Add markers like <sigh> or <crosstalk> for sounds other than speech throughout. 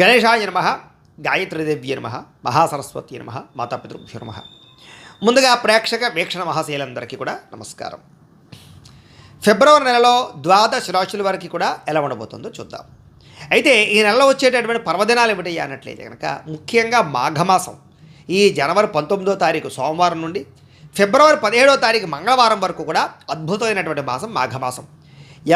గణేశాయ నమ గాయత్రీదేవ్య నమ మహాసరస్వతి నమ మాతాపితృభ్యో నమ. ముందుగా ప్రేక్షక వీక్షణ మహాశీలందరికీ కూడా నమస్కారం. ఫిబ్రవరి నెలలో ద్వాదశ రాశుల వారికి కూడా ఎలా ఉండబోతుందో చూద్దాం. అయితే ఈ నెలలో వచ్చేటటువంటి పర్వదినాలు ఏమిటయ్యా అన్నట్లయితే కనుక ముఖ్యంగా మాఘమాసం. ఈ జనవరి పంతొమ్మిదో తారీఖు సోమవారం నుండి ఫిబ్రవరి పదిహేడో తారీఖు మంగళవారం వరకు కూడా అద్భుతమైనటువంటి మాసం మాఘమాసం.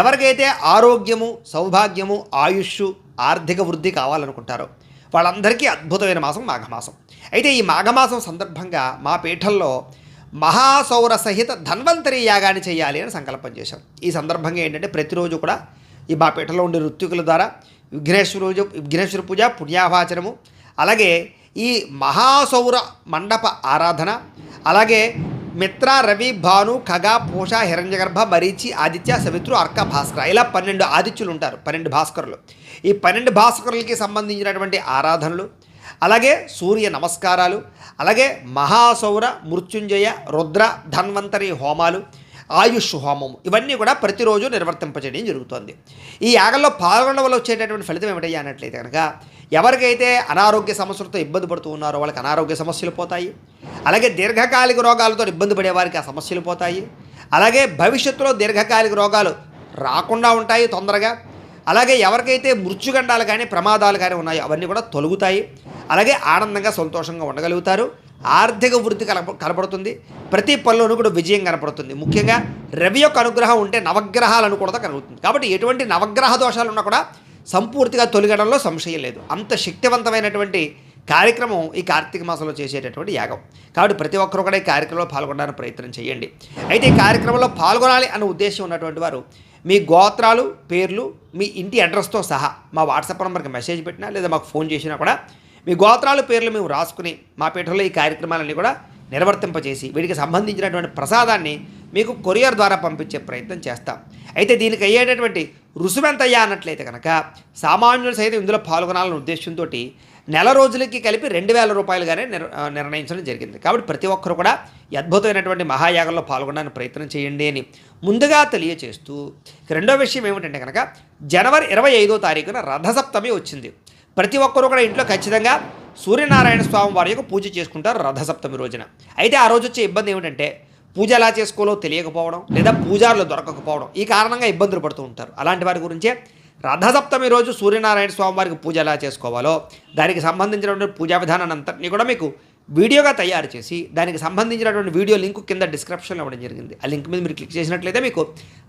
ఎవరికైతే ఆరోగ్యము సౌభాగ్యము ఆయుష్ ఆర్థిక వృద్ధి కావాలనుకుంటారు. వాళ్ళందరికీ అద్భుతమైన మాసం మాఘమాసం. అయితే ఈ మాఘమాసం సందర్భంగా మా పీఠంలో మహాసౌర సహిత ధన్వంతరి యాగాన్ని చేయాలి అని సంకల్పం చేశాం. ఈ సందర్భంగా ఏంటంటే ప్రతిరోజు కూడా ఈ మా పీఠంలో ఉండే ఋత్వికుల ద్వారా విఘ్నేశ్వర విఘ్నేశ్వర పూజ పుణ్యాభాచనము అలాగే ఈ మహాసౌర మండప ఆరాధన అలాగే మిత్ర రవి భాను ఖగ పూష హిరణ్యగర్భ మరీచి ఆదిత్య సవిత్రు అర్క భాస్కర ఇలా పన్నెండు ఆదిత్యులు ఉంటారు. పన్నెండు భాస్కరులు. ఈ పన్నెండు భాస్కరులకి సంబంధించినటువంటి ఆరాధనలు అలాగే సూర్య నమస్కారాలు అలాగే మహాసౌర మృత్యుంజయ రుద్ర ధన్వంతరి హోమాలు ఆయుష్ హోమము ఇవన్నీ కూడా ప్రతిరోజు నిర్వర్తింపచేయడం జరుగుతుంది. ఈ యాగంలో పాల్గొనడం వల్ల వచ్చేటటువంటి ఫలితం ఏమిటయ్యా అన్నట్లయితే కనుక ఎవరికైతే అనారోగ్య సమస్యలతో ఇబ్బంది పడుతూ ఉన్నారో వాళ్ళకి అనారోగ్య సమస్యలు పోతాయి. అలాగే దీర్ఘకాలిక రోగాలతో ఇబ్బంది పడే వారికి ఆ సమస్యలు పోతాయి. అలాగే భవిష్యత్తులో దీర్ఘకాలిక రోగాలు రాకుండా ఉంటాయి తొందరగా. అలాగే ఎవరికైతే మృత్యుగండాలు కానీ ప్రమాదాలు కానీ ఉన్నాయో అవన్నీ కూడా తొలగుతాయి. అలాగే ఆనందంగా సంతోషంగా ఉండగలుగుతారు. ఆర్థిక వృద్ధి కనప కనపడుతుంది. ప్రతి పనిలోనూ కూడా విజయం కనపడుతుంది. ముఖ్యంగా రవి యొక్క అనుగ్రహం ఉంటే నవగ్రహాలు అనుకూలత కలుగుతుంది. కాబట్టి ఎటువంటి నవగ్రహ దోషాలు ఉన్నా కూడా సంపూర్తిగా తొలగడంలో సంశయం లేదు. అంత శక్తివంతమైనటువంటి కార్యక్రమం ఈ కార్తీక మాసంలో చేసేటటువంటి యాగం. కాబట్టి ప్రతి ఒక్కరు కూడా ఈ కార్యక్రమంలో పాల్గొనడానికి ప్రయత్నం చేయండి. అయితే ఈ కార్యక్రమంలో పాల్గొనాలి అనే ఉద్దేశం ఉన్నటువంటి వారు మీ గోత్రాలు పేర్లు మీ ఇంటి అడ్రస్తో సహా మా వాట్సాప్ నెంబర్కి మెసేజ్ పెట్టినా లేదా మాకు ఫోన్ చేసినా కూడా మీ గోత్రాలు పేర్లు మేము రాసుకుని మా పీఠంలో ఈ కార్యక్రమాలన్నీ కూడా నిర్వర్తింపజేసి వీటికి సంబంధించినటువంటి ప్రసాదాన్ని మీకు కొరియర్ ద్వారా పంపించే ప్రయత్నం చేస్తాం. అయితే దీనికి అయ్యేటటువంటి రుసుమెంతయ్యా అన్నట్లయితే కనుక సామాన్యులు సైతం ఇందులో పాల్గొనాలనే ఉద్దేశంతో నెల రోజులకి కలిపి రెండు వేల రూపాయలుగానే నిర్ నిర్ణయించడం జరిగింది. కాబట్టి ప్రతి ఒక్కరు కూడా ఈ అద్భుతమైనటువంటి మహాయాగంలో పాల్గొనడానికి ప్రయత్నం చేయండి అని ముందుగా తెలియచేస్తూ రెండో విషయం ఏమిటంటే కనుక జనవరి ఇరవై ఐదో తారీఖున రథసప్తమి వచ్చింది. ప్రతి ఒక్కరూ కూడా ఇంట్లో ఖచ్చితంగా సూర్యనారాయణ స్వామి వారి యొక్క పూజ చేసుకుంటారు రథసప్తమి రోజున. అయితే ఆ రోజు వచ్చే ఇబ్బంది ఏమిటంటే పూజ ఎలా చేసుకోవాలో తెలియకపోవడం లేదా పూజారులు దొరకకపోవడం ఈ కారణంగా ఇబ్బందులు పడుతూ ఉంటారు. అలాంటి వారి గురించే రథసప్తమి రోజు సూర్యనారాయణ స్వామి వారికి పూజ ఎలా చేసుకోవాలో దానికి సంబంధించినటువంటి పూజా విధానాన్ని అంతటినీ కూడా మీకు వీడియోగా తయారు చేసి దానికి సంబంధించినటువంటి వీడియో లింక్ కింద డిస్క్రిప్షన్లో ఇవ్వడం జరిగింది. ఆ లింక్ మీద మీరు క్లిక్ చేసినట్లయితే మీకు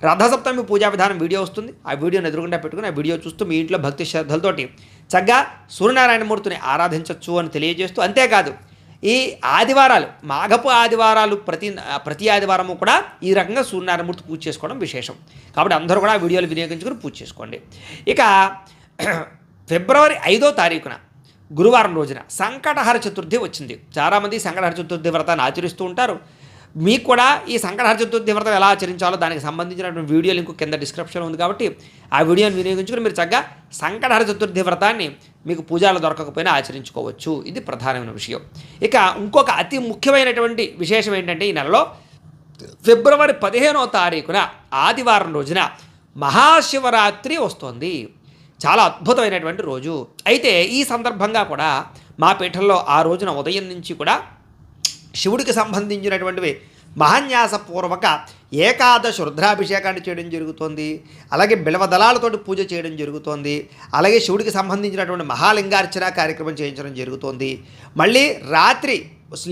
రథసప్తమి పూజా విధానం వీడియో వస్తుంది. ఆ వీడియోని ఎదురుగుండా పెట్టుకుని ఆ వీడియో చూస్తూ మీ ఇంట్లో భక్తి శ్రద్ధలతోటి చక్కగా సూర్యనారాయణమూర్తిని ఆరాధించవచ్చు అని తెలియజేస్తూ అంతేకాదు ఈ ఆదివారాలు మాఘపు ఆదివారాలు ప్రతి ప్రతి ఆదివారము కూడా ఈ రకంగా సూర్యనారాయణమూర్తి పూజ చేసుకోవడం విశేషం. కాబట్టి అందరూ కూడా వీడియోలు వినియోగించుకుని పూజ చేసుకోండి. ఇక <clears throat> ఫిబ్రవరి ఐదో తారీఖున గురువారం రోజున సంకటహర చతుర్థి వచ్చింది. చాలామంది సంకటహర చతుర్థి వ్రతాన్ని ఆచరిస్తూ ఉంటారు. మీకు కూడా ఈ సంకటహర చతుర్థి వ్రతం ఎలా ఆచరించాలో దానికి సంబంధించినటువంటి వీడియో లింక్ కింద డిస్క్రిప్షన్ ఉంది కాబట్టి ఆ వీడియోని వినియోగించుకుని మీరు చక్కగా సంకటహర చతుర్థి వ్రతాన్ని మీకు పూజలు దొరకకపోయినా ఆచరించుకోవచ్చు. ఇది ప్రధానమైన విషయం. ఇక ఇంకొక అతి ముఖ్యమైనటువంటి విశేషం ఏంటంటే ఈ నెలలో ఫిబ్రవరి పదిహేనో తారీఖున ఆదివారం రోజున మహాశివరాత్రి వస్తుంది. చాలా అద్భుతమైనటువంటి రోజు. అయితే ఈ సందర్భంగా కూడా మా పీఠంలో ఆ రోజున ఉదయం నుంచి కూడా శివుడికి సంబంధించినటువంటివి మహాన్యాసపూర్వక ఏకాదశ రుద్రాభిషేకాన్ని చేయడం జరుగుతోంది. అలాగే బిలవదళాలతోటి పూజ చేయడం జరుగుతోంది. అలాగే శివుడికి సంబంధించినటువంటి మహాలింగార్చన కార్యక్రమం చేయించడం జరుగుతోంది. మళ్ళీ రాత్రి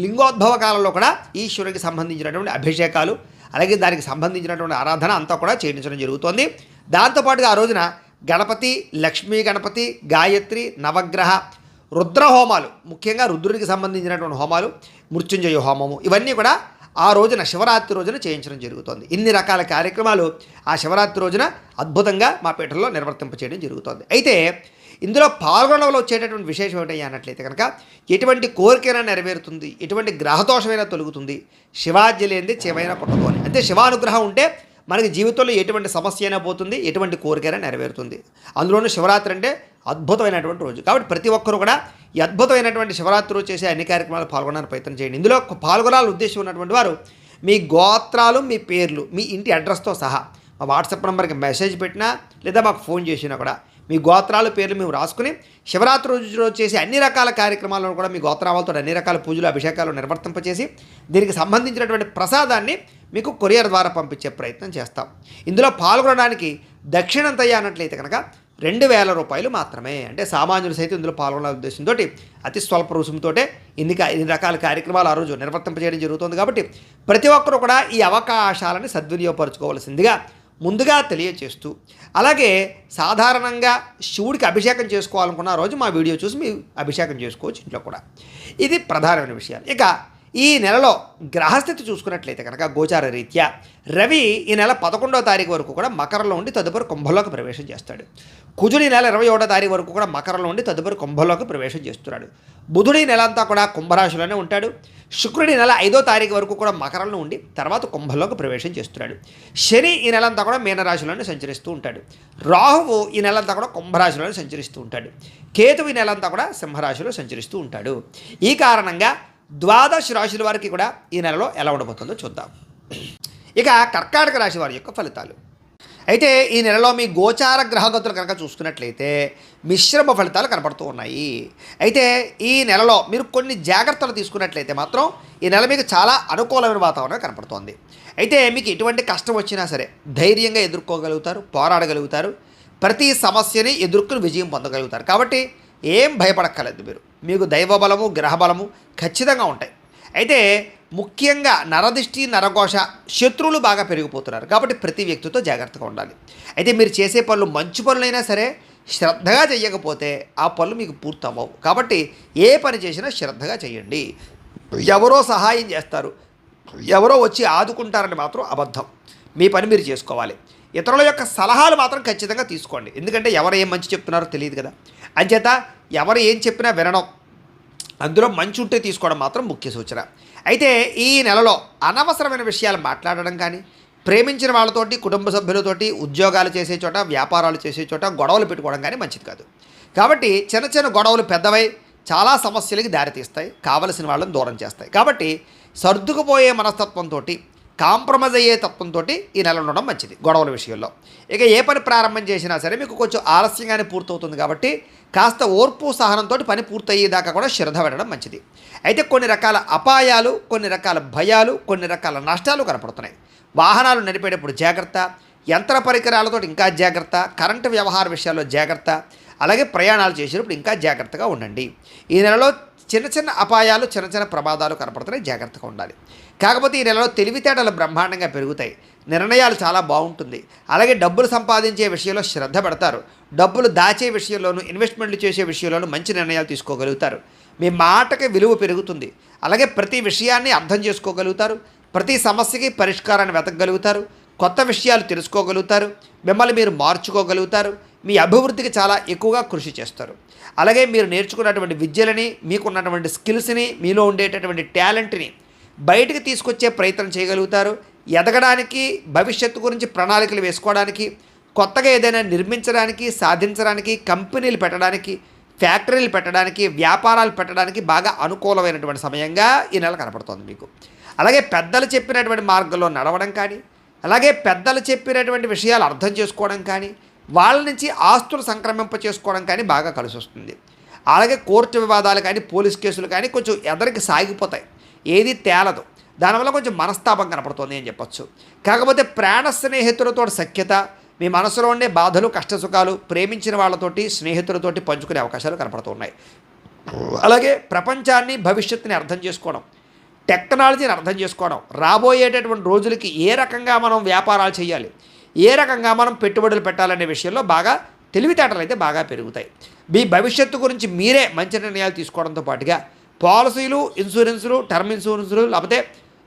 లింగోద్భవ కాలంలో కూడా ఈశ్వరుడికి సంబంధించినటువంటి అభిషేకాలు అలాగే దానికి సంబంధించినటువంటి ఆరాధన అంతా కూడా చేయించడం జరుగుతోంది. దాంతోపాటుగా ఆ రోజున గణపతి లక్ష్మీ గణపతి గాయత్రి నవగ్రహ రుద్ర హోమాలు ముఖ్యంగా రుద్రుడికి సంబంధించినటువంటి హోమాలు మృత్యుంజయ హోమము ఇవన్నీ కూడా ఆ రోజున శివరాత్రి రోజున చేయించడం జరుగుతుంది. ఇన్ని రకాల కార్యక్రమాలు ఆ శివరాత్రి రోజున అద్భుతంగా మా పీఠంలో నిర్వర్తింప చేయడం జరుగుతుంది. అయితే ఇందులో పాల్గొనడంలో వచ్చేటటువంటి విశేషం ఏంటయ్యా అన్నట్లయితే కనుక ఎటువంటి కోరికైనా నెరవేరుతుంది ఎటువంటి గ్రహదోషమైనా తొలుగుతుంది శివాజ్యలేంది లేనిది పుట్టదు అని. అంటే శివానుగ్రహం ఉంటే మనకి జీవితంలో ఎటువంటి సమస్య అయినా పోతుంది ఎటువంటి కోరికైనా నెరవేరుతుంది. అందులోనూ శివరాత్రి అంటే అద్భుతమైనటువంటి రోజు. కాబట్టి ప్రతి ఒక్కరూ కూడా ఈ అద్భుతమైనటువంటి శివరాత్రి రోజు చేసే అన్ని కార్యక్రమాలు పాల్గొనాలని ప్రయత్నం చేయండి. ఇందులో పాల్గొనాలని ఉద్దేశం ఉన్నటువంటి వారు మీ గోత్రాలు మీ పేర్లు మీ ఇంటి అడ్రస్తో సహా మా వాట్సాప్ నెంబర్కి మెసేజ్ పెట్టినా లేదా మాకు ఫోన్ చేసినా కూడా మీ గోత్రాల పేర్లు మేము రాసుకుని శివరాత్రి రోజు రోజు చేసే అన్ని రకాల కార్యక్రమాలను కూడా మీ గోత్రాలతో అన్ని రకాల పూజలు అభిషేకాలు నిర్వర్తింపచేసి దీనికి సంబంధించినటువంటి ప్రసాదాన్ని మీకు కొరియర్ ద్వారా పంపించే ప్రయత్నం చేస్తాం. ఇందులో పాల్గొనడానికి దక్షిణంతయ్య అన్నట్లయితే కనుక రెండు వేల రూపాయలు మాత్రమే. అంటే సామాన్యులు సైతం ఇందులో పాల్గొనాల ఉద్దేశంతో అతి స్వల్ప రుసుముతో ఇన్ని ఇన్ని రకాల కార్యక్రమాలు ఆ రోజు నిర్వర్తింపజేయడం జరుగుతుంది కాబట్టి ప్రతి ఒక్కరూ కూడా ఈ అవకాశాలను సద్వినియోగపరచుకోవాల్సిందిగా ముందుగా తెలియచేస్తూ అలాగే సాధారణంగా శివుడికి అభిషేకం చేసుకోవాలనుకున్న రోజు మా వీడియో చూసి మీ అభిషేకం చేసుకోవచ్చు ఇంట్లో కూడా. ఇది ప్రధానమైన విషయాలు. ఇక ఈ నెలలో గ్రహస్థితి చూసుకున్నట్లయితే కనుక గోచార రీత్యా రవి ఈ నెల పదకొండవ తారీఖు వరకు కూడా మకరంలో ఉండి తదుపరి కుంభంలోకి ప్రవేశం చేస్తాడు. కుజుడి నెల ఇరవై ఒకటో తారీఖు వరకు కూడా మకరంలో ఉండి తదుపరి కుంభంలోకి ప్రవేశం చేస్తున్నాడు. బుధుడి నెల అంతా కూడా కుంభరాశిలోనే ఉంటాడు. శుక్రుడి నెల ఐదో తారీఖు వరకు కూడా మకరంలో ఉండి తర్వాత కుంభంలోకి ప్రవేశం చేస్తున్నాడు. శని ఈ నెల అంతా కూడా మీనరాశిలోనే సంచరిస్తూ ఉంటాడు. రాహువు ఈ నెల అంతా కూడా కుంభరాశిలోనే సంచరిస్తూ ఉంటాడు. కేతువు ఈ నెలంతా కూడా సింహరాశిలో సంచరిస్తూ ఉంటాడు. ఈ కారణంగా ద్వాదశ రాశుల వారికి కూడా ఈ నెలలో ఎలా ఉండబోతుందో చూద్దాం. ఇక కర్కాటక రాశి వారి యొక్క ఫలితాలు. అయితే ఈ నెలలో మీ గోచార గ్రహగతులు కనుక చూసుకున్నట్లయితే మిశ్రమ ఫలితాలు కనపడుతూ ఉన్నాయి. అయితే ఈ నెలలో మీరు కొన్ని జాగ్రత్తలు తీసుకున్నట్లయితే మాత్రం ఈ నెల మీకు చాలా అనుకూలమైన వాతావరణం కనపడుతోంది. అయితే మీకు ఎటువంటి కష్టం వచ్చినా సరే ధైర్యంగా ఎదుర్కోగలుగుతారు పోరాడగలుగుతారు. ప్రతి సమస్యని ఎదుర్కొని విజయం పొందగలుగుతారు. కాబట్టి ఏం భయపడక్కర్లేదు మీరు. మీకు దైవబలము గ్రహబలము ఖచ్చితంగా ఉంటాయి. అయితే ముఖ్యంగా నరదిష్టి నరఘోష శత్రువులు బాగా పెరిగిపోతున్నారు కాబట్టి ప్రతి వ్యక్తితో జాగ్రత్తగా ఉండాలి. అయితే మీరు చేసే పనులు మంచి పనులైనా సరే శ్రద్ధగా చేయకపోతే ఆ పనులు మీకు పూర్తవ్వవు. కాబట్టి ఏ పని చేసినా శ్రద్ధగా చేయండి ఎవరో సహాయం చేస్తారు. ఎవరో వచ్చి ఆదుకుంటారని మాత్రం అబద్ధం. మీ పని మీరు చేసుకోవాలి. ఇతరుల యొక్క సలహాలు మాత్రం ఖచ్చితంగా తీసుకోండి. ఎందుకంటే ఎవరు ఏం మంచి చెప్తున్నారో తెలియదు కదా. అంచేత ఎవరు ఏం చెప్పినా వినడం. అందులో మంచి ఉంటే తీసుకోవడం మాత్రం ముఖ్య సూచన. అయితే ఈ నెలలో అనవసరమైన విషయాలు మాట్లాడడం కానీ ప్రేమించిన వాళ్ళతోటి కుటుంబ సభ్యులతోటి ఉద్యోగాలు చేసే చోట వ్యాపారాలు చేసే చోట గొడవలు పెట్టుకోవడం కానీ మంచిది కాదు. కాబట్టి చిన్న చిన్న గొడవలు పెద్దవై చాలా సమస్యలకి దారితీస్తాయి. కావలసిన వాళ్ళని దూరం చేస్తాయి. కాబట్టి సర్దుకుపోయే మనస్తత్వంతో కాంప్రమైజ్ అయ్యే తత్వంతో ఈ నెల ఉండడం మంచిది గొడవల విషయంలో. ఇక ఏ పని ప్రారంభం చేసినా సరే మీకు కొంచెం ఆలస్యంగానే పూర్తవుతుంది కాబట్టి కాస్త ఓర్పు సహనంతో పని పూర్తయ్యేదాకా కూడా శ్రద్ధ పెట్టడం మంచిది. అయితే కొన్ని రకాల అపాయాలు కొన్ని రకాల భయాలు కొన్ని రకాల నష్టాలు కనపడుతున్నాయి. వాహనాలు నడిపేటప్పుడు జాగ్రత్త యంత్ర పరికరాలతో ఇంకా జాగ్రత్త కరెంటు వ్యవహార విషయాల్లో జాగ్రత్త అలాగే ప్రయాణాలు చేసేటప్పుడు ఇంకా జాగ్రత్తగా ఉండండి. ఈ నెలలో చిన్న చిన్న అపాయాలు చిన్న చిన్న ప్రమాదాలు కనపడుతున్నాయి. జాగ్రత్తగా ఉండాలి. కాకపోతే ఈ నెలలో తెలివితేటలు బ్రహ్మాండంగా పెరుగుతాయి. నిర్ణయాలు చాలా బాగుంటుంది. అలాగే డబ్బులు సంపాదించే విషయంలో శ్రద్ధ పెడతారు. డబ్బులు దాచే విషయంలోనూ ఇన్వెస్ట్మెంట్లు చేసే విషయంలోనూ మంచి నిర్ణయాలు తీసుకోగలుగుతారు. మీ మాటకి విలువ పెరుగుతుంది. అలాగే ప్రతి విషయాన్ని అర్థం చేసుకోగలుగుతారు. ప్రతి సమస్యకి పరిష్కారాన్ని వెతకగలుగుతారు. కొత్త విషయాలు తెలుసుకోగలుగుతారు. మిమ్మల్ని మీరు మార్చుకోగలుగుతారు. మీ అభివృద్ధికి చాలా ఎక్కువగా కృషి చేస్తారు. అలాగే మీరు నేర్చుకున్నటువంటి విద్యలని మీకున్నటువంటి స్కిల్స్ని మీలో ఉండేటటువంటి టాలెంట్ని బయటకు తీసుకొచ్చే ప్రయత్నం చేయగలుగుతారు. ఎదగడానికి భవిష్యత్తు గురించి ప్రణాళికలు వేసుకోవడానికి కొత్తగా ఏదైనా నిర్మించడానికి సాధించడానికి కంపెనీలు పెట్టడానికి ఫ్యాక్టరీలు పెట్టడానికి వ్యాపారాలు పెట్టడానికి బాగా అనుకూలమైనటువంటి సమయంగా ఈ నెల కనపడుతుంది మీకు. అలాగే పెద్దలు చెప్పినటువంటి మార్గంలో నడవడం కానీ అలాగే పెద్దలు చెప్పినటువంటి విషయాలు అర్థం చేసుకోవడం కానీ వాళ్ళ నుంచి ఆస్తులు సంక్రమింప చేసుకోవడం కానీ బాగా కలిసి వస్తుంది అలాగే కోర్టు వివాదాలు కానీ పోలీస్ కేసులు కానీ కొంచెం ఎదరికి సాగిపోతాయి. ఏది తేలదు. దానివల్ల కొంచెం మనస్తాపం కనపడుతుంది అని చెప్పొచ్చు. కాకపోతే ప్రాణ స్నేహితులతో సఖ్యత మీ మనసులో ఉండే బాధలు కష్టసుఖాలు ప్రేమించిన వాళ్ళతోటి స్నేహితులతోటి పంచుకునే అవకాశాలు కనపడుతున్నాయి. అలాగే ప్రపంచాన్ని భవిష్యత్తుని అర్థం చేసుకోవడం టెక్నాలజీని అర్థం చేసుకోవడం రాబోయేటటువంటి రోజులకి ఏ రకంగా మనం వ్యాపారాలు చేయాలి? ఏ రకంగా మనం పెట్టుబడులు పెట్టాలనే విషయంలో బాగా తెలివితేటలు అయితే బాగా పెరుగుతాయి. మీ భవిష్యత్తు గురించి మీరే మంచి నిర్ణయాలు తీసుకోవడంతో పాటుగా పాలసీలు ఇన్సూరెన్సులు టర్మ్ ఇన్సూరెన్సులు లేకపోతే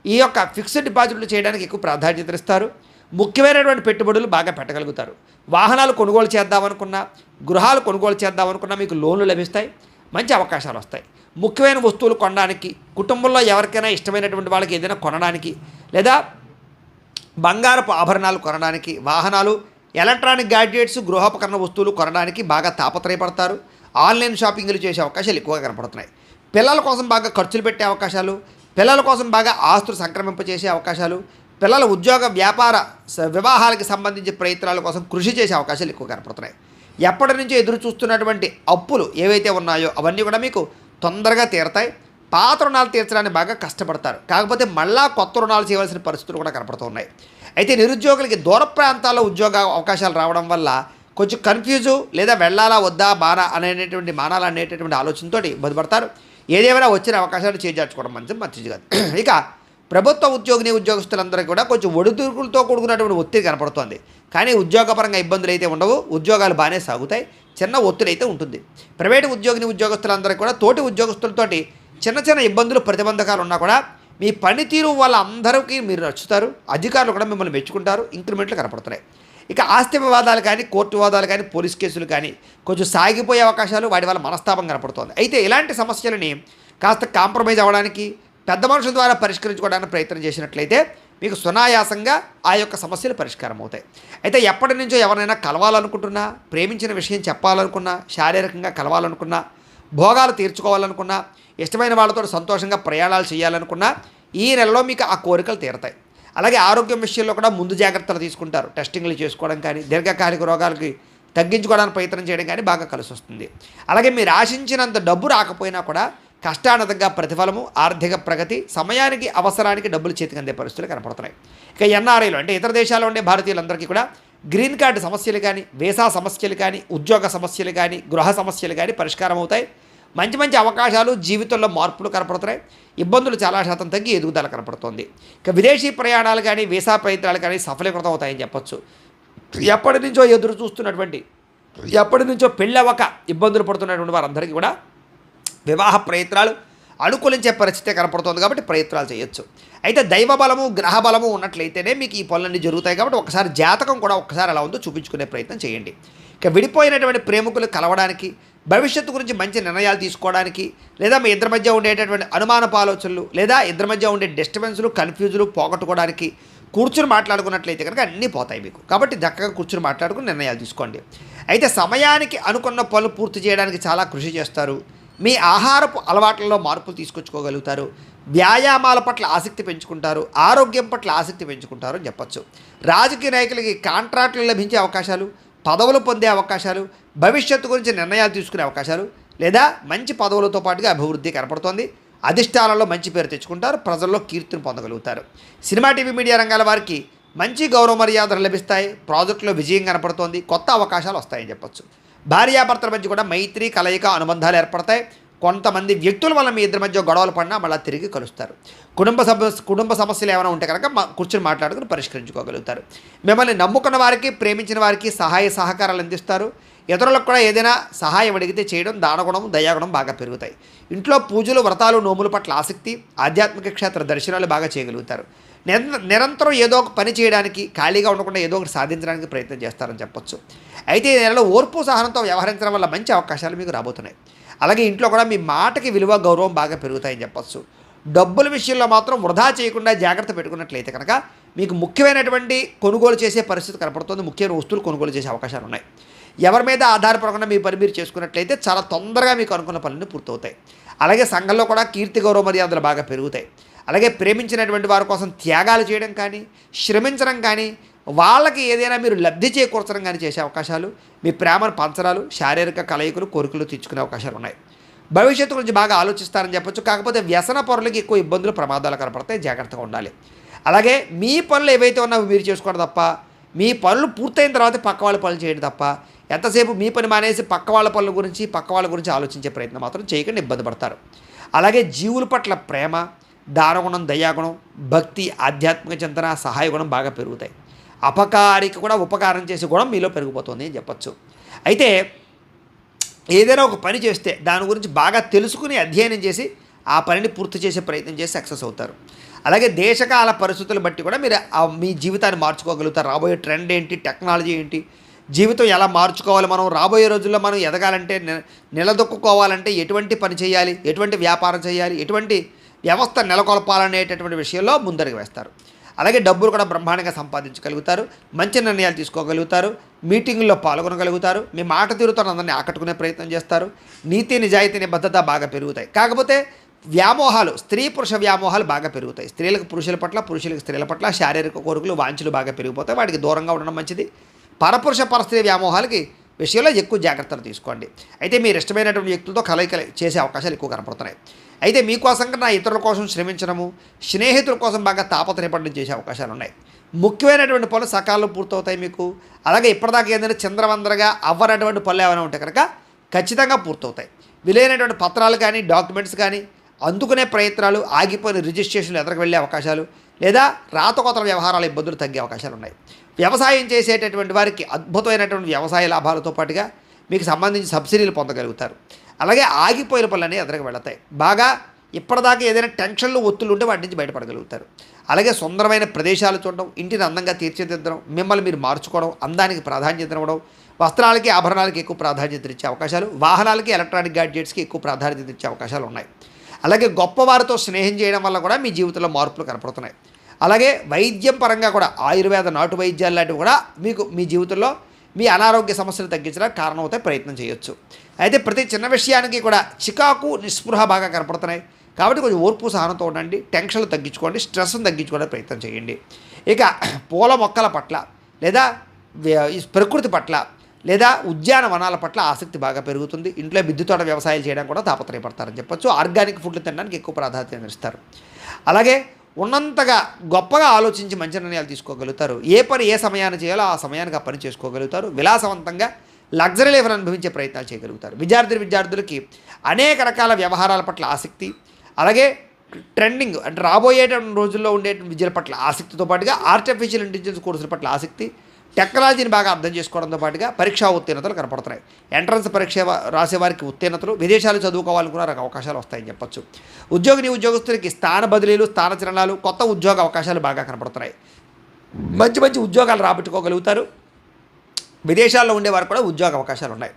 ఈ యొక్క ఫిక్స్డ్ డిపాజిట్లు చేయడానికి ఎక్కువ ప్రాధాన్యత ఇస్తారు. ముఖ్యమైనటువంటి పెట్టుబడులు బాగా పెట్టగలుగుతారు. వాహనాలు కొనుగోలు చేద్దామనుకున్నా గృహాలు కొనుగోలు చేద్దామనుకున్నా మీకు లోన్లు లభిస్తాయి మంచి అవకాశాలు వస్తాయి. ముఖ్యమైన వస్తువులు కొనడానికి కుటుంబంలో ఎవరికైనా ఇష్టమైనటువంటి వాళ్ళకి ఏదైనా కొనడానికి లేదా బంగారపు ఆభరణాలు కొనడానికి వాహనాలు ఎలక్ట్రానిక్ గ్యాడ్జెట్స్ గృహోపకరణ వస్తువులు కొనడానికి బాగా తాపత్రయపడతారు. ఆన్లైన్ షాపింగ్లు చేసే అవకాశాలు ఎక్కువగా కనపడుతున్నాయి. పిల్లల కోసం బాగా ఖర్చులు పెట్టే అవకాశాలు పిల్లల కోసం బాగా ఆస్తులు సంక్రమింపచేసే అవకాశాలు పిల్లల ఉద్యోగ వ్యాపార వివాహాలకు సంబంధించి ప్రయత్నాల కోసం కృషి చేసే అవకాశాలు ఎక్కువ కనపడుతున్నాయి. ఎప్పటి నుంచో ఎదురు చూస్తున్నటువంటి అప్పులు ఏవైతే ఉన్నాయో అవన్నీ కూడా మీకు తొందరగా తీరతాయి. పాత రుణాలు తీర్చడానికి బాగా కష్టపడతారు. కాకపోతే మళ్ళా కొత్త రుణాలు చేయవలసిన పరిస్థితులు కూడా కనపడుతున్నాయి అయితే నిరుద్యోగులకి దూర ప్రాంతాల్లో ఉద్యోగ అవకాశాలు రావడం వల్ల కొంచెం కన్ఫ్యూజు లేదా వెళ్ళాలా వద్దా బానా అనేటటువంటి మానాలు అనేటటువంటి ఆలోచనతో ఇబ్బంది ఏదేమైనా వచ్చిన అవకాశాలు చేజార్చుకోవడం మంచిది మంచిది కాదు. <clears throat> ఇక ప్రభుత్వ ఉద్యోగిని ఉద్యోగస్తులందరికీ కూడా కొంచెం ఒడిదుడుకులతో కూడుకున్నటువంటి ఒత్తిడి కనపడుతోంది. కానీ ఉద్యోగపరంగా ఇబ్బందులు అయితే ఉండవు. ఉద్యోగాలు బాగానే సాగుతాయి. చిన్న ఒత్తిడి అయితే ఉంటుంది. ప్రైవేటు ఉద్యోగిని ఉద్యోగస్తులందరికీ కూడా తోటి ఉద్యోగస్తులతోటి చిన్న చిన్న ఇబ్బందులు ప్రతిబంధకాలు ఉన్నా కూడా మీ పనితీరు వాళ్ళ అందరికీ మీరు నచ్చుతారు. అధికారులు కూడా మిమ్మల్ని మెచ్చుకుంటారు. ఇంక్రిమెంట్లు కనపడుతున్నాయి. ఇక ఆస్తి వివాదాలు కానీ కోర్టు వివాదాలు కానీ పోలీస్ కేసులు కానీ కొంచెం సాగిపోయే అవకాశాలు వాటి వల్ల మనస్తాపం కనపడుతోంది. అయితే ఇలాంటి సమస్యలని కాస్త కాంప్రమైజ్ అవ్వడానికి పెద్ద మనుషుల ద్వారా పరిష్కరించుకోవడానికి ప్రయత్నం చేసినట్లయితే మీకు సునాయాసంగా ఆ యొక్క సమస్యలు పరిష్కారం అవుతాయి. అయితే ఎప్పటి నుంచో ఎవరైనా కలవాలనుకుంటున్నా ప్రేమించిన విషయం చెప్పాలనుకున్నా శారీరకంగా కలవాలనుకున్నా భోగాలు తీర్చుకోవాలనుకున్నా ఇష్టమైన వాళ్ళతో సంతోషంగా ప్రయాణాలు చేయాలనుకున్నా ఈ నెలలో మీకు ఆ కోరికలు తీరతాయి. అలాగే ఆరోగ్యం విషయంలో కూడా ముందు జాగ్రత్తలు తీసుకుంటారు. టెస్టింగ్లు చేసుకోవడం కానీ దీర్ఘకాలిక రోగాలకి తగ్గించుకోవడానికి ప్రయత్నం చేయడం కానీ బాగా కలిసి వస్తుంది. అలాగే మీరు ఆశించినంత డబ్బు రాకపోయినా కూడా కష్టానుతంగా ప్రతిఫలము ఆర్థిక ప్రగతి సమయానికి అవసరానికి డబ్బులు చేతికి అందే పరిస్థితులు కనపడుతున్నాయి. ఇక ఎన్ఆర్ఐలు అంటే ఇతర దేశాల్లో ఉండే భారతీయులందరికీ కూడా గ్రీన్ కార్డు సమస్యలు కానీ వీసా సమస్యలు కానీ ఉద్యోగ సమస్యలు కానీ గృహ సమస్యలు కానీ పరిష్కారం అవుతాయి మంచి మంచి అవకాశాలు జీవితంలో మార్పులు కనపడుతున్నాయి. ఇబ్బందులు చాలా శాతం తగ్గి ఎదుగుదల కనపడుతుంది. ఇక విదేశీ ప్రయాణాలు కానీ వీసా ప్రయత్నాలు కానీ సఫలీకృతం అవుతాయని చెప్పొచ్చు. ఎప్పటి నుంచో ఎదురు చూస్తున్నటువంటి ఎప్పటి నుంచో పెళ్ళవక ఇబ్బందులు పడుతున్నటువంటి వారందరికీ కూడా వివాహ ప్రయత్నాలు అనుకూలించే పరిస్థితి కనపడుతుంది కాబట్టి ప్రయత్నాలు చేయొచ్చు. అయితే దైవ బలము గ్రహ బలము ఉన్నట్లయితేనే మీకు ఈ పనులన్నీ జరుగుతాయి కాబట్టి ఒకసారి జాతకం కూడా ఒకసారి ఎలా ఉందో చూపించుకునే ప్రయత్నం చేయండి. ఇక విడిపోయినటువంటి ప్రేమికులు కలవడానికి భవిష్యత్తు గురించి మంచి నిర్ణయాలు తీసుకోవడానికి లేదా మీ ఇద్దరి మధ్య ఉండేటటువంటి అనుమానపు ఆలోచనలు లేదా ఇద్దరి మధ్య ఉండే డిస్టర్బెన్స్లు కన్ఫ్యూజులు పోగొట్టుకోవడానికి కూర్చుని మాట్లాడుకున్నట్లయితే కనుక అన్నీ పోతాయి మీకు. కాబట్టి చక్కగా కూర్చుని మాట్లాడుకుని నిర్ణయాలు తీసుకోండి. అయితే సమయానికి అనుకున్న పనులు పూర్తి చేయడానికి చాలా కృషి చేస్తారు. మీ ఆహారపు అలవాట్లలో మార్పులు తీసుకొచ్చుకోగలుగుతారు. వ్యాయామాల పట్ల ఆసక్తి పెంచుకుంటారు. ఆరోగ్యం పట్ల ఆసక్తి పెంచుకుంటారు అని చెప్పొచ్చు. రాజకీయ నాయకులకి కాంట్రాక్టులు లభించే అవకాశాలు పదవులు పొందే అవకాశాలు భవిష్యత్తు గురించి నిర్ణయాలు తీసుకునే అవకాశాలు లేదా మంచి పదవులతో పాటుగా అభివృద్ధి కనపడుతోంది. అధిష్టానంలో మంచి పేరు తెచ్చుకుంటారు. ప్రజల్లో కీర్తిని పొందగలుగుతారు. సినిమా టీవీ మీడియా రంగాల వారికి మంచి గౌరవ మర్యాదలు లభిస్తాయి. ప్రాజెక్టులో విజయం కనపడుతోంది. కొత్త అవకాశాలు వస్తాయని చెప్పొచ్చు. భార్యాభర్తల మధ్య కూడా మైత్రి కలయిక అనుబంధాలు ఏర్పడతాయి. కొంతమంది వ్యక్తుల వల్ల మీ ఇద్దరి మధ్య గొడవలు పడినా మళ్ళీ తిరిగి కలుస్తారు. కుటుంబ సమస్య కుటుంబ సమస్యలు ఏమైనా ఉంటే కనుక కూర్చొని మాట్లాడుకుని పరిష్కరించుకోగలుగుతారు. మిమ్మల్ని నమ్ముకున్న వారికి ప్రేమించిన వారికి సహాయ సహకారాలు అందిస్తారు. ఇతరులకు కూడా ఏదైనా సహాయం అడిగితే చేయడం దానగుణం దయాగుణం బాగా పెరుగుతాయి. ఇంట్లో పూజలు వ్రతాలు నోముల పట్ల ఆసక్తి ఆధ్యాత్మిక క్షేత్ర దర్శనాలు బాగా చేయగలుగుతారు. నిరంతరం ఏదో ఒక పని చేయడానికి ఖాళీగా ఉండకుండా ఏదో ఒకటి సాధించడానికి ప్రయత్నం చేస్తారని చెప్పొచ్చు. అయితే ఈ నెలలో ఓర్పు సహనంతో వ్యవహరించడం వల్ల మంచి అవకాశాలు మీకు రాబోతున్నాయి. అలాగే ఇంట్లో కూడా మీ మాటకి విలువ గౌరవం బాగా పెరుగుతాయని చెప్పొచ్చు. డబ్బుల విషయంలో మాత్రం వృధా చేయకుండా జాగ్రత్త పెట్టుకున్నట్లయితే కనుక మీకు ముఖ్యమైనటువంటి కొనుగోలు చేసే పరిస్థితి కనపడుతుంది. ముఖ్యమైన వస్తువులు కొనుగోలు చేసే అవకాశాలు ఉన్నాయి. ఎవరి మీద ఆధారపడకుండా మీ పని మీరు చేసుకున్నట్లయితే చాలా తొందరగా మీకు అనుకున్న పనులు పూర్తవుతాయి. అలాగే సంఘంలో కూడా కీర్తి గౌరవ మర్యాదలు బాగా పెరుగుతాయి. అలాగే ప్రేమించినటువంటి వారి కోసం త్యాగాలు చేయడం కానీ శ్రమించడం కానీ వాళ్ళకి ఏదైనా మీరు లబ్ధి చేకూర్చడం కానీ చేసే అవకాశాలు మీ ప్రేమను పంచడాలు శారీరక కలయికలు కోరికలు తెచ్చుకునే అవకాశాలు ఉన్నాయి. భవిష్యత్తు గురించి బాగా ఆలోచిస్తారని చెప్పొచ్చు. కాకపోతే వ్యసన పొరలకి ఎక్కువ ఇబ్బందులు ప్రమాదాలు కనపడతాయి. జాగ్రత్తగా ఉండాలి. అలాగే మీ పనులు ఏవైతే ఉన్నావో మీరు చేసుకోవడం తప్ప మీ పనులు పూర్తయిన తర్వాత పక్క వాళ్ళ పనులు చేయడం తప్ప ఎంతసేపు మీ పని మానేసి పక్క వాళ్ళ పనుల గురించి పక్క వాళ్ళ గురించి ఆలోచించే ప్రయత్నం మాత్రం చేయకుండా ఇబ్బంది పడతారు. అలాగే జీవుల పట్ల ప్రేమ దానగుణం దయాగుణం భక్తి ఆధ్యాత్మిక చింతన సహాయ గుణం బాగా పెరుగుతాయి. అపకారికి కూడా ఉపకారం చేసే గుణం మీలో పెరిగిపోతుంది అని చెప్పచ్చు. అయితే ఏదైనా ఒక పని చేస్తే దాని గురించి బాగా తెలుసుకుని అధ్యయనం చేసి ఆ పనిని పూర్తి చేసే ప్రయత్నం చేసి సక్సెస్ అవుతారు. అలాగే దేశకాల పరిస్థితులు బట్టి కూడా మీరు ఆ మీ జీవితాన్ని మార్చుకోగలుగుతారు. రాబోయే ట్రెండ్ ఏంటి? టెక్నాలజీ ఏంటి? జీవితం ఎలా మార్చుకోవాలి మనం? రాబోయే రోజుల్లో మనం ఎదగాలంటే నిలదొక్కుకోవాలంటే ఎటువంటి పని చేయాలి? ఎటువంటి వ్యాపారం చేయాలి? ఎటువంటి వ్యవస్థ నెలకొల్పాలనేటటువంటి విషయంలో ముందరికి వేస్తారు. అలాగే డబ్బులు కూడా బ్రహ్మాండంగా సంపాదించగలుగుతారు మంచి నిర్ణయాలు తీసుకోగలుగుతారు మీటింగుల్లో పాల్గొనగలుగుతారు మీ మాట తీరుతో అందరినీ ఆకట్టుకునే ప్రయత్నం చేస్తారు నీతి నిజాయితీ భద్రత బాగా పెరుగుతాయి. కాకపోతే వ్యామోహాలు స్త్రీ పురుష వ్యామోహాలు బాగా పెరుగుతాయి. స్త్రీలకు పురుషుల పట్ల పురుషులకు స్త్రీల పట్ల శారీరక కోరికలు వాంఛలు బాగా పెరిగిపోతాయి. వాటికి దూరంగా ఉండడం మంచిది. పరపురుష పరస్త్రీ వ్యామోహాలకి విషయంలో ఎక్కువ జాగ్రత్తలు తీసుకోండి. అయితే మీరు ఇష్టమైనటువంటి వ్యక్తులతో కలయికలు చేసే అవకాశాలు ఎక్కువ కనపడుతున్నాయి. అయితే మీకోసం కన్నా ఇతరుల కోసం శ్రమించడము స్నేహితుల కోసం బాగా తాపత్రయపడడం చేసే అవకాశాలు ఉన్నాయి. ముఖ్యమైనటువంటి పనులు సకాలంలో పూర్తవుతాయి మీకు. అలాగే ఇప్పటిదాకా ఏంటంటే చంద్రవందరగా అవ్వనటువంటి పనులు ఏమైనా ఉంటే కనుక ఖచ్చితంగా పూర్తవుతాయి. విలైనటువంటి పత్రాలు కానీ డాక్యుమెంట్స్ కానీ అందుకునే ప్రయత్నాలు ఆగిపోయిన రిజిస్ట్రేషన్లు ఎదురుకు వెళ్ళే అవకాశాలు లేదా రాతకోతల వ్యవహారాల ఇబ్బందులు తగ్గే అవకాశాలు ఉన్నాయి. వ్యవసాయం చేసేటటువంటి వారికి అద్భుతమైనటువంటి వ్యవసాయ లాభాలతో పాటుగా మీకు సంబంధించి సబ్సిడీలు పొందగలుగుతారు. అలాగే ఆగిపోయిన పనులన్నీ ఎదురుకు వెళతాయి. బాగా ఇప్పటిదాకా ఏదైనా టెన్షన్లు ఒత్తులు ఉంటే వాటి నుంచి బయటపడగలుగుతారు. అలాగే సుందరమైన ప్రదేశాలు చూడడం ఇంటిని అందంగా తీర్చిదిద్దడం మిమ్మల్ని మీరు మార్చుకోవడం అందానికి ప్రాధాన్యత ఇవ్వడం వస్త్రాలకి ఆభరణాలకి ఎక్కువ ప్రాధాన్యత ఇచ్చే అవకాశాలు వాహనాలకి ఎలక్ట్రానిక్ గ్యాడ్జెట్స్కి ఎక్కువ ప్రాధాన్యత ఇచ్చే అవకాశాలు ఉన్నాయి. అలాగే గొప్పవారితో స్నేహం చేయడం వల్ల కూడా మీ జీవితంలో మార్పులు కనపడుతున్నాయి. అలాగే వైద్యం పరంగా కూడా ఆయుర్వేద నాటు వైద్యాలు లాంటివి కూడా మీకు మీ జీవితంలో మీ అనారోగ్య సమస్యలు తగ్గించడానికి కారణమవుతాయి ప్రయత్నం చేయొచ్చు. అయితే ప్రతి చిన్న విషయానికి కూడా చికాకు నిస్పృహ బాగా కనపడుతున్నాయి. కాబట్టి కొంచెం ఓర్పు సహనంతో ఉండండి. టెన్షన్లు తగ్గించుకోండి. స్ట్రెస్ను తగ్గించుకోవడానికి ప్రయత్నం చేయండి. ఇక పూల మొక్కల పట్ల లేదా ఈ ప్రకృతి పట్ల లేదా ఉద్యానవనాల పట్ల ఆసక్తి బాగా పెరుగుతుంది. ఇంట్లో బిద్దు తోట వ్యవసాయాలు చేయడం కూడా తాపత్రయపడతారని చెప్పొచ్చు. ఆర్గానిక్ ఫుడ్లు తినడానికి ఎక్కువ ప్రాధాన్యత ఇస్తారు. అలాగే ఉన్నంతగా గొప్పగా ఆలోచించి మంచి నిర్ణయాలు తీసుకోగలుగుతారు. ఏ పని ఏ సమయాన్ని చేయాలో ఆ సమయానికి ఆ పని చేసుకోగలుగుతారు. విలాసవంతంగా లగ్జరీ లైఫ్ని అనుభవించే ప్రయత్నాలు చేయగలుగుతారు. విద్యార్థి విద్యార్థులకి అనేక రకాల వ్యవహారాల పట్ల ఆసక్తి అలాగే ట్రెండింగ్ అంటే రాబోయేటువంటి రోజుల్లో ఉండే విద్యల పట్ల ఆసక్తితో పాటుగా ఆర్టిఫిషియల్ ఇంటెలిజెన్స్ కోర్సుల పట్ల ఆసక్తి టెక్నాలజీని బాగా అర్థం చేసుకోవడంతో పాటుగా పరీక్షా ఉత్తీర్ణతలు కనపడుతున్నాయి. ఎంట్రన్స్ పరీక్ష రాసేవారికి రాసే వారికి ఉత్తీర్ణతలు విదేశాలు చదువుకోవాలనుకున్న నాకు అవకాశాలు వస్తాయని చెప్పొచ్చు. ఉద్యోగిని ఉద్యోగస్తులకి స్థాన బదిలీలు స్థాన చరణాలు కొత్త ఉద్యోగ అవకాశాలు బాగా కనపడుతున్నాయి. మంచి మంచి ఉద్యోగాలు రాబట్టుకోగలుగుతారు. విదేశాల్లో ఉండేవారు కూడా ఉద్యోగ అవకాశాలు ఉన్నాయి.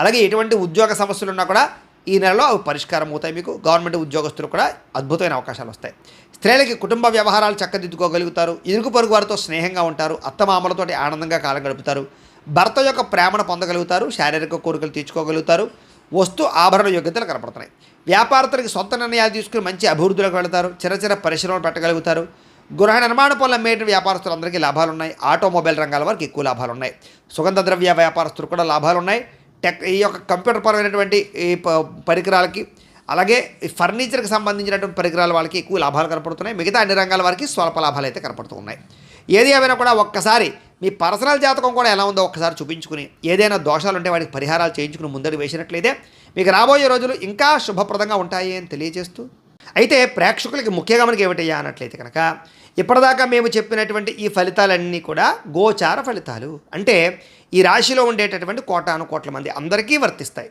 అలాగే ఎటువంటి ఉద్యోగ సమస్యలు ఉన్నా కూడా ఈ నెలలో అవి పరిష్కారం అవుతాయి మీకు. గవర్నమెంట్ ఉద్యోగస్తులు కూడా అద్భుతమైన అవకాశాలు వస్తాయి. స్త్రీలకి కుటుంబ వ్యవహారాలు చక్కదిద్దుకోగలుగుతారు. ఇరుగు పొరుగు వారితో స్నేహంగా ఉంటారు. అత్తమామలతోటి ఆనందంగా కాలం గడుపుతారు. భర్త యొక్క ప్రేమను పొందగలుగుతారు. శారీరక కోరికలు తీర్చుకోగలుగుతారు. వస్తు ఆభరణ యోగ్యతలు కనపడుతున్నాయి. వ్యాపారస్తులకి సొంత నిర్ణయాలు తీసుకుని మంచి అభివృద్ధిలోకి వెళతారు. చిన్న చిన్న పరిశ్రమలు పెట్టగలుగుతారు. గృహ నిర్మాణ పనులు అమ్మేట వ్యాపారస్తులందరికీ లాభాలు ఉన్నాయి ఆటోమొబైల్ రంగాల వారికి ఎక్కువ లాభాలు ఉన్నాయి సుగంధ ద్రవ్య వ్యాపారస్తులు కూడా లాభాలు ఉన్నాయి టెక్ ఈ యొక్క కంప్యూటర్ పరమైనటువంటి ఈ ప- పరికరాలకి అలాగే ఈ ఫర్నిచర్కి సంబంధించినటువంటి పరికరాల వాళ్ళకి ఎక్కువ లాభాలు కనపడుతున్నాయి. మిగతా అన్ని రంగాల వారికి స్వల్ప లాభాలు అయితే కనపడుతూ ఉన్నాయి. ఏది ఏమైనా కూడా ఒక్కసారి మీ పర్సనల్ జాతకం కూడా ఎలా ఉందో ఒక్కసారి చూపించుకుని ఏదైనా దోషాలు ఉంటే వాటికి పరిహారాలు చేయించుకుని ముందడుగు వేసినట్లయితే మీకు రాబోయే రోజులు ఇంకా శుభప్రదంగా ఉంటాయి అని తెలియజేస్తూ అయితే ప్రేక్షకులకి ముఖ్యంగా మనకి ఏమిటయ్యా అన్నట్లయితే కనుక ఇప్పటిదాకా మేము చెప్పినటువంటి ఈ ఫలితాలన్నీ కూడా గోచార ఫలితాలు. అంటే ఈ రాశిలో ఉండేటటువంటి కోటాను కోట్ల మంది అందరికీ వర్తిస్తాయి.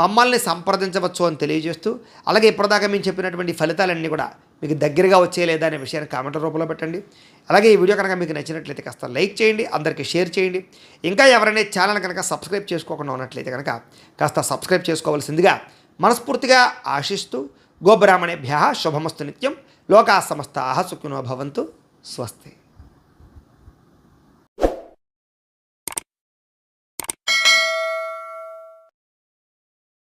మమ్మల్ని సంప్రదించవచ్చు అని తెలియజేస్తూ అలాగే ఇప్పటిదాకా మేము చెప్పినటువంటి ఫలితాలన్నీ కూడా మీకు దగ్గరగా వచ్చే లేదా అనే విషయాన్ని కామెంట్ రూపంలో పెట్టండి. అలాగే ఈ వీడియో కనుక మీకు నచ్చినట్లయితే కాస్త లైక్ చేయండి అందరికీ షేర్ చేయండి. ఇంకా ఎవరైనా ఛానల్ కనుక సబ్స్క్రైబ్ చేసుకోకుండా ఉన్నట్లయితే కనుక కాస్త సబ్స్క్రైబ్ చేసుకోవాల్సిందిగా మనస్ఫూర్తిగా ఆశిస్తూ గోబ్రాహ్మణేభ్య శుభమస్తు నిత్యం లోకా సమస్త సుఖినో భవంతు స్వస్తి.